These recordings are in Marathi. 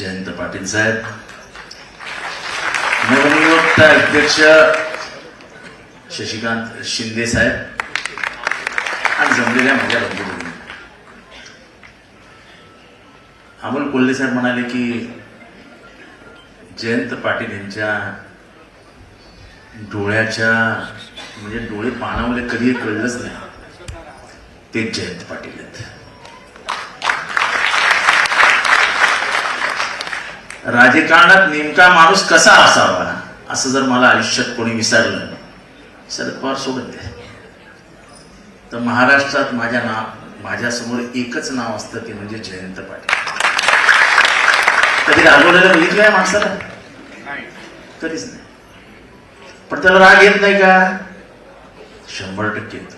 जयंत पाटील साहेब नवनियुक्त अध्यक्ष शशिकांत शिंदे साहेब आणि जमलेल्या माझ्या बंधू अमोल कोल्हे साहेब म्हणाले की जयंत पाटील यांच्या डोळ्याच्या म्हणजे डोळे पाणावले कधी कळलंच नाही ते जयंत पाटील आहेत राजकारणात नेमका माणूस कसा असावा? असं जर मला आयुष्यात कोणी विचारलं शरद पवार सोडत द्या तर महाराष्ट्रात माझ्या नाव माझ्यासमोर एकच नाव असतं ते म्हणजे जयंत पाटील. कधी रागवलेलं बघितलं आहे माणसाला? कधीच नाही. पण त्याला राग येत नाही का? शंभर टक्के येतो.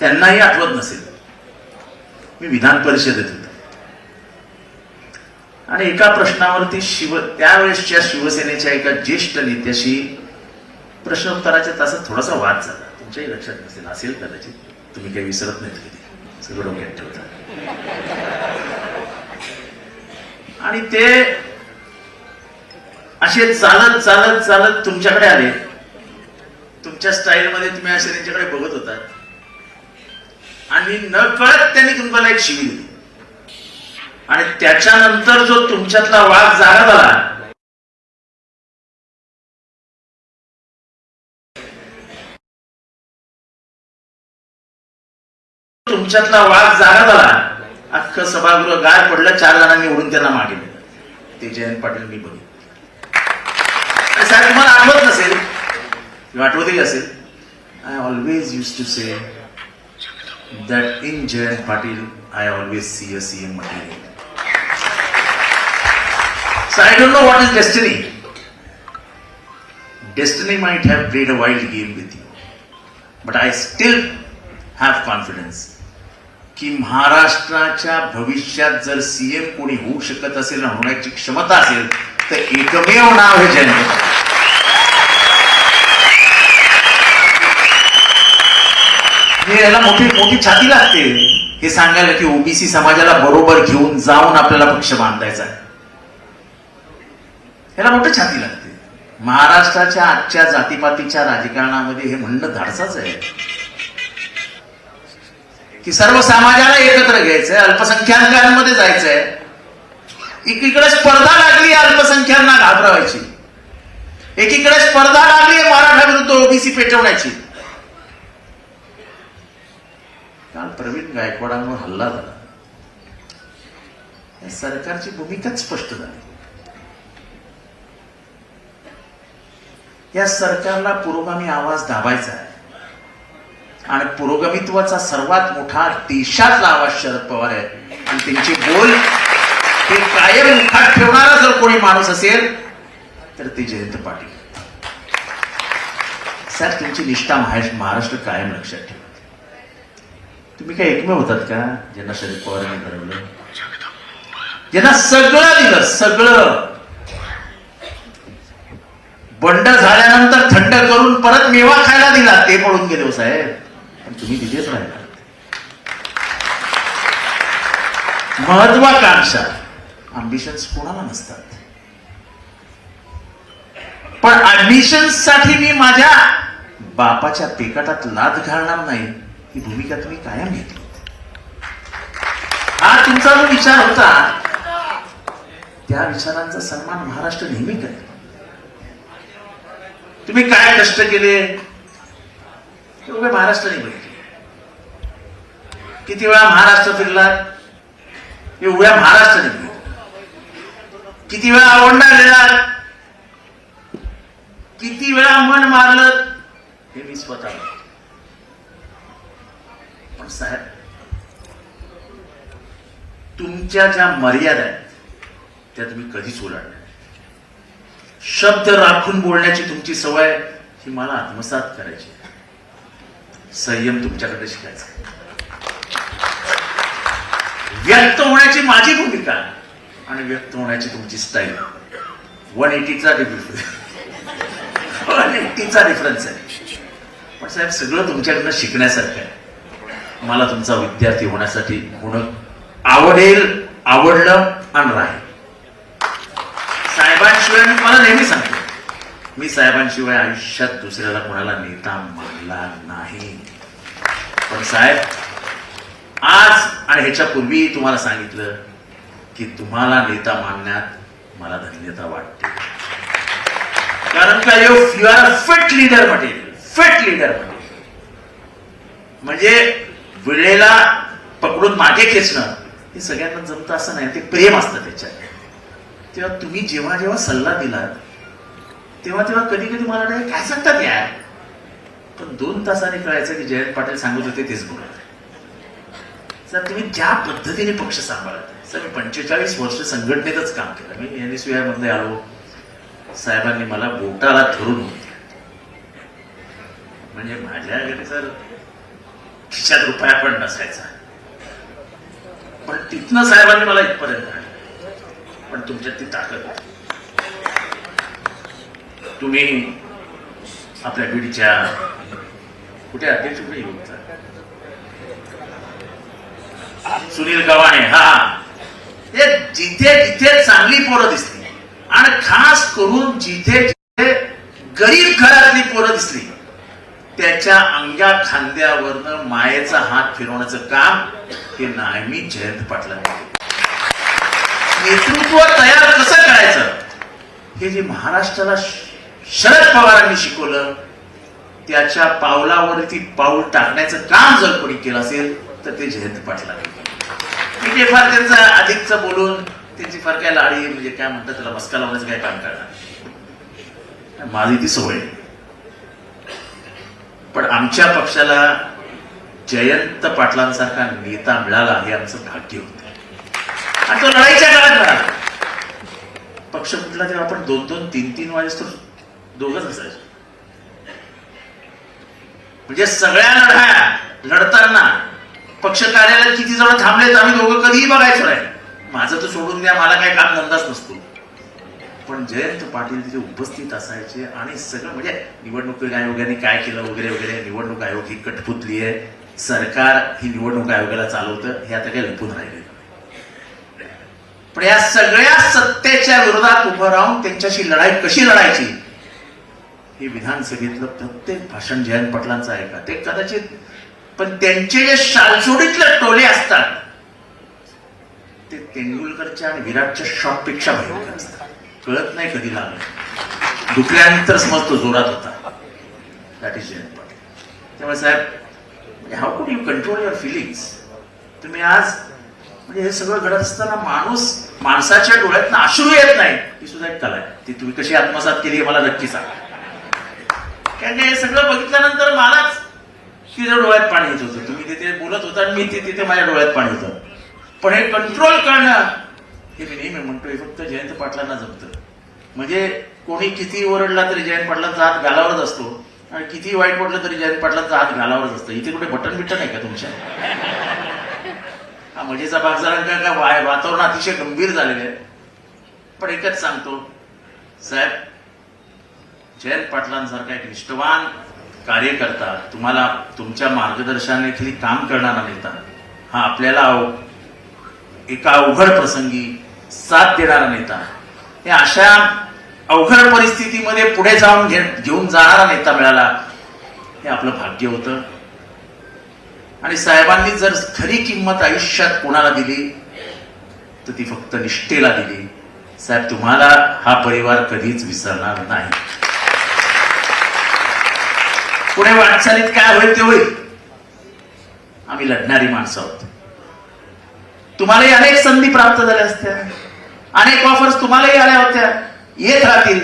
त्यांनाही आठवत नसेल. मी विधान परिषदेत होतो. आणि एका प्रश्नावरती शिव त्यावेळेसच्या शिवसेनेच्या एका ज्येष्ठ नेत्याशी प्रश्नोत्तराच्या तासात थोडासा वाद झाला. तुमच्याही लक्षात नसेल असेल कदाचित. तुम्ही काही विसरत नाही कधी. सगळं डोक्यात ठेवता आणि ते असे चालत चालत चालत तुमच्याकडे आले. तुमच्या स्टाईलमध्ये तुम्ही असे त्यांच्याकडे बघत होतात. आणि न कळत त्यांनी तुम्हाला एक शिवी दिली. आणि त्याच्यानंतर जो तुमच्यातला वाद जागा झाला तुमच्यातला वाद जागा झाला अख्खं सभागृह गार पडलं चार जणांनी उडून त्यांना मागे ते जयंत पाटील मी बघितलं साहेब तुम्हाला आठवत नसेल किंवा आठवतही असेल I always used to say that in Jayant Patil I always see a CM M मटेरियल So I don't know what is destiny. Destiny might have played a wild game with you. But I still have confidence की महाराष्ट्राच्या भविष्यात जर सीएम कोणी होऊ शकत असेल ना होण्याची क्षमता असेल तर एकमेव नाव हे जयंत हे याला मोठी मोठी छाती लागते हे सांगायला की ओबीसी समाजाला बरोबर घेऊन जाऊन आपल्याला पक्ष बांधायचा आहे याला मोठं छाती लागते. महाराष्ट्राच्या आजच्या जातीपातीच्या राजकारणामध्ये हे म्हणणं धाडसाच आहे. की सर्व समाजाला एकत्र घ्यायचंय अल्पसंख्याकांमध्ये जायचंय. एकीकडे स्पर्धा लागली अल्पसंख्यांना घाबरवायची. एकीकडे स्पर्धा लागली मराठा विरुद्ध ओबीसी पेटवण्याची. काल प्रवीण गायकवाडांवर हल्ला झाला. सरकारची भूमिकाच स्पष्ट झाली. या सरकारला पुरोगामी आवाज दाबायचा आहे. आणि पुरोगामित्वाचा सर्वात मोठा देशातला आवाज शरद पवार आहे. आणि त्यांचे बोल हे कायम मुखात ठेवणारा जर कोणी माणूस असेल तर ते जयंत पाटील. साहेब तुमची निष्ठा महाराष्ट्र महाराष्ट्र कायम लक्षात ठेवा. तुम्ही काय एकमेव होतात का? ज्यांना शरद पवारांनी घडवलं ज्यांना सगळं दिलं सगळं. बंड झाल्यानंतर थंड करून परत मेवा खायला दिला. ते पळून गेले हो साहेब. पण तुम्ही तिथेच राहिला. महत्वाकांक्षा. अम्बिशन्स कोणाला नसतात. पण ऍडमिशनसाठी मी माझ्या बापाच्या पेकाटात लाद घालणार नाही. ही भूमिका तुम्ही कायम घेतली. हा तुमचा जो विचार होता त्या विचारांचा सन्मान महाराष्ट्र नेहमी करेल तुम्ही काय कष्ट केले? ते महाराष्ट्राने बघितले. किती वेळा महाराष्ट्र फिरलात एवढ्या महाराष्ट्राने बघितलं. किती वेळा आवडणार गेलात किती वेळा मन मारलं? हे मी स्वतः पण साहेब तुमच्या ज्या मर्यादा आहेत त्या तुम्ही कधीच ओलांडल्या शब्द राखून बोलण्याची तुमची सवय ही मला आत्मसात करायची आहे. संयम तुमच्याकडे शिकायचा आहे. व्यक्त होण्याची माझी भूमिका आणि व्यक्त होण्याची तुमची स्टाईल वन एटीचा डिफरन्स वन एटीचा डिफरन्स आहे. पण साहेब सगळं तुमच्याकडनं शिकण्यासारखं आहे. मला तुमचा विद्यार्थी होण्यासाठी होणं आवडेल आवडलं आणि राहील. साहेबांशिवाय मी मला नेहमी सांगतो. मी साहेबांशिवाय आयुष्यात दुसऱ्याला कोणाला नेता मानला नाही. पण साहेब आज आणि ह्याच्या पूर्वी तुम्हाला सांगितलं की तुम्हाला नेता मानण्यात मला धन्यता वाटते. कारण का you you are fit leader material fit leader material म्हणजे वेळेला पकडून मागे खेचणं हे सगळ्यांना जमतं असं नाही ते प्रेम असतं त्याच्यात. तेव्हा तुम्ही जेव्हा जेव्हा सल्ला दिलात तेव्हा तेव्हा कधी कधी मला नाही काय सांगतात यार पण दोन तासाने कळायचं की जयंत पाटील सांगत होते तेच बोलत सर तुम्ही ज्या पद्धतीने पक्ष सांभाळत सर मी पंचेचाळीस वर्ष संघटनेतच काम केलं. मी एन एसमध्ये आलो. साहेबांनी मला बोटाला धरून होते. म्हणजे माझ्या घरी सर खिशात रुपया पण नसायचा. पण तिथनं साहेबांनी मला इथपर्यंत आणलं. पण तुमच्यात ती ताकद आहे. तुम्ही आपल्या बीडच्या कुठे अध्यक्ष कुठे येऊ सुनील गव्हाणे हा ते जिथे जिथे चांगली पोरं दिसली आणि खास करून जिथे जिथे गरीब घरातली पोरं दिसली त्याच्या अंग्या खांद्यावरनं मायेचा हात फिरवण्याचं काम हे नेहमी जयंत पाटलांनी केलं. नेतृत्व तयार कसं करायचं? हे जे महाराष्ट्राला शरद पवारांनी शिकवलं त्याच्या पावलावरती पाऊल टाकण्याचं काम जर कोणी केलं असेल तर ते जयंत पाटलांनी मी ते फार त्यांचं अधिकचं बोलून त्यांची फार काय लाडी म्हणजे काय म्हणतात त्याला मस्का लावण्याचं काय काम करणार. माझी ती सवय आहे. पण आमच्या पक्षाला जयंत पाटलांसारखा नेता मिळाला हे आमचं भाग्य होतं. आणि तो लढाईच्या काळात मिळाला पक्ष कुठला तेव्हा आपण दोन दोन तीन तीन वाजेस दोघच असायचो. म्हणजे सगळ्या लढाया लढताना पक्ष कार्यालयात किती जण थांबलेत आम्ही दोघं कधीही बघायचो नाही. माझं तर सोडून द्या मला काही काम धंदाच नसतो. पण जयंत पाटील तिथे उपस्थित असायचे आणि सगळं म्हणजे निवडणूक आयोगाने काय केलं वगैरे वगैरे. निवडणूक आयोग ही कठपुतली आहे. सरकार ही निवडणूक आयोगाला चालवतं. हे आता काही लपून राहिले पण या सगळ्या सत्तेच्या विरोधात उभं राहून त्यांच्याशी लढाई कशी लढायची? हे विधानसभेतलं प्रत्येक भाषण जयंत पाटलांचं आहे का? ते कदाचित पण त्यांचे जे शालजोडीतले टोले असतात ते तेंडुलकरच्या आणि विराटच्या शॉटपेक्षा भयंकर असतात. कळत नाही कधी लागलं. दुखल्यानंतर समजतो जोरात होता. That is Jayant Patil. त्यामुळे साहेब how could you control your feelings तुम्ही आज म्हणजे हे सगळं घडत असताना माणूस माणसाच्या डोळ्यातनं अश्रू येत नाही. ही सुद्धा एक कला आहे. ती तुम्ही कशी आत्मसात केली हे मला नक्की सांगा. कारण हे सगळं बघितल्यानंतर मलाच तिच्या डोळ्यात पाणी येत होतं. तुम्ही तिथे बोलत होता आणि मी ते- तिथे माझ्या डोळ्यात पाणी होतं. पण हे कंट्रोल करणं हे मी नेहमी म्हणतोय फक्त जयंत पाटलांना जमतं. म्हणजे कोणी किती ओरडला तरी जयंत पाटलांचा हात गालावरच असतो. आणि किती वाईट पडलं तरी जयंत पाटलांचा हात गालावरच असतो. इथे कुठे बटन बिटन आहे का तुमच्या? हा मजेचा भाग झाला का का वातावरण अतिशय गंभीर झालेले आहे. पण एकच सांगतो साहेब जयंत पाटलांसारखा एक निष्ठवान कार्यकर्ता तुम्हाला तुमच्या मार्गदर्शनाखाली काम करणारा नेता हा आपल्याला एका अवघड प्रसंगी साथ देणारा नेता. हे अशा अवघड परिस्थितीमध्ये पुढे जाऊन घे घेऊन जाणारा नेता मिळाला हे आपलं भाग्य होतं. आणि साहेबांनी जर खरी किंमत आयुष्यात कोणाला दिली तर ती फक्त निष्ठेला दिली. साहेब तुम्हाला हा परिवार कधीच विसरणार नाही. पुढे वाटचालीत काय होईल ते होईल. आम्ही लढणारी माणसं आहोत. तुम्हालाही अनेक संधी प्राप्त झाल्या असत्या. अनेक ऑफर्स तुम्हालाही आल्या होत्या. येत राहतील.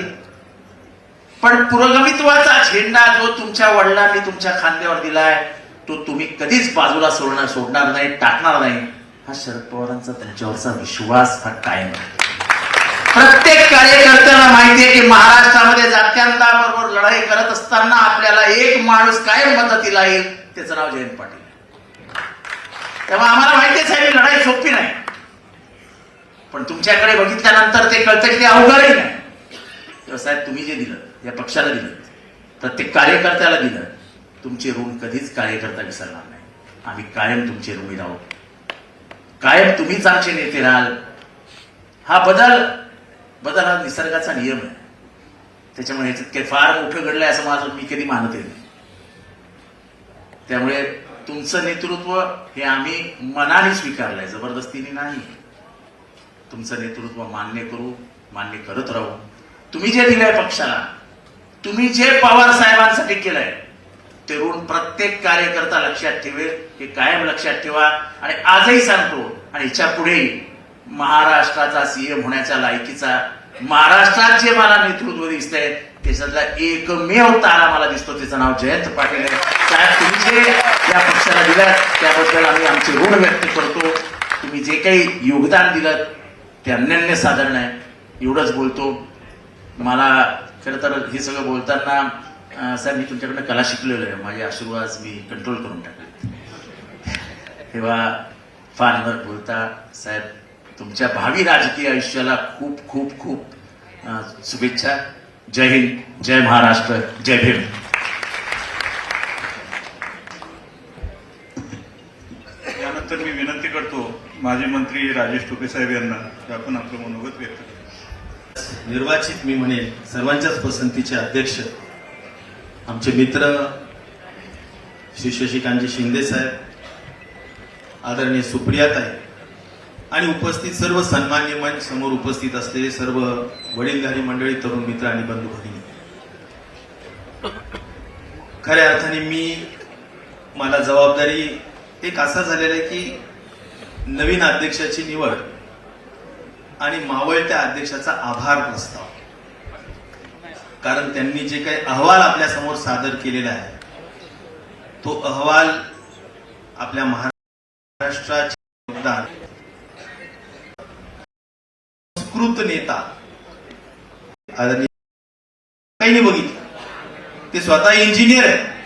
पण पुरोगमित्वाचा झेंडा जो तुमच्या वडिलांनी तुमच्या खांद्यावर दिलाय तो तुम्ही कधीच बाजूला सोडणार सोडणार नाही टाकणार नाही. हा शरद पवारांचा त्यांच्यावरचा विश्वास हा कायम आहे. प्रत्येक कार्यकर्त्यांना माहिती आहे की महाराष्ट्रामध्ये जात्यांबरोबर लढाई करत असताना आपल्याला एक माणूस कायम मदतीला येईल त्याचं नाव जयंत पाटील. तेव्हा आम्हाला माहितीच आहे लढाई सोपी नाही. पण तुमच्याकडे बघितल्यानंतर ते कळतं की ते अवघडही नाही. तेव्हा साहेब तुम्ही जे दिलं या पक्षाला दिलं प्रत्येक कार्यकर्त्याला दिलं तुमचे ऋण कधीच कार्यकर्ता विसरणार नाही. आम्ही कायम तुमचे ऋणी राहू कायम तुम्हीच आमचे नेते राहाल. हा बदल बदल हा निसर्गाचा नियम आहे. त्याच्यामुळे ह्याच्यात काही फार मोठं घडलंय असं माझं मी कधी मानते नाही. त्यामुळे तुमचं नेतृत्व हे आम्ही मनाने स्वीकारलंय. जबरदस्तीने नाही. तुमचं नेतृत्व मान्य करू मान्य करत राहू. तुम्ही जे दिलंय पक्षाला तुम्ही जे पवार साहेबांसाठी केलंय ते ऋण प्रत्येक कार्यकर्ता लक्षात ठेवेल हे कायम लक्षात ठेवा आणि आजही सांगतो. आणि ह्याच्या पुढेही महाराष्ट्राचा सीएम होण्याच्या लायकीचा महाराष्ट्रात जे मला नेतृत्व दिसत दिसतंय त्याच्यातला एकमेव तारा मला दिसतो. त्याचं नाव जयंत पाटील आहे. साहेब तुम्ही जे या पक्षाला दिलात त्याबद्दल आम्ही आमचे ऋण व्यक्त करतो. तुम्ही जे काही योगदान दिलं ते अन्यान्य साधारण आहे. एवढंच बोलतो. मला खरं तर हे सगळं बोलताना साहेब मी तुमच्याकडनं कला शिकलेलो आहे. माझे आशीर्वाद मी कंट्रोल करून टाकले. तेव्हा फार न बोलता साहेब तुमच्या भावी राजकीय आयुष्याला खूप खूप खूप शुभेच्छा. जय हिंद जय महाराष्ट्र जय भीम. यानंतर मी विनंती करतो माजी मंत्री राजेश टोपे साहेब यांना की आपण आपलं मनोगत व्यक्त करा. निर्वाचित मी म्हणेन सर्वांच्याच पसंतीचे अध्यक्ष आमचे मित्र श्री शशिकांतजी शिंदे साहेब आदरणीय सुप्रियाताई आणि उपस्थित सर्व सन्मान्य मंच समोर उपस्थित असलेले सर्व वडीलधारी मंडळी तरुण मित्र आणि बंधू भगिनी. खऱ्या अर्थाने मी मला जबाबदारी एक असा झालेला आहे की नवीन अध्यक्षाची निवड आणि मावळत्या अध्यक्षाचा आभार प्रस्ताव. कारण त्यांनी जे काही अहवाल आपल्यासमोर सादर केलेला आहे तो अहवाल आपल्या महाराष्ट्राचे योगदान संस्कृत नेता आदरणीय काही नाही बघितलं. ते स्वतः इंजिनियर आहे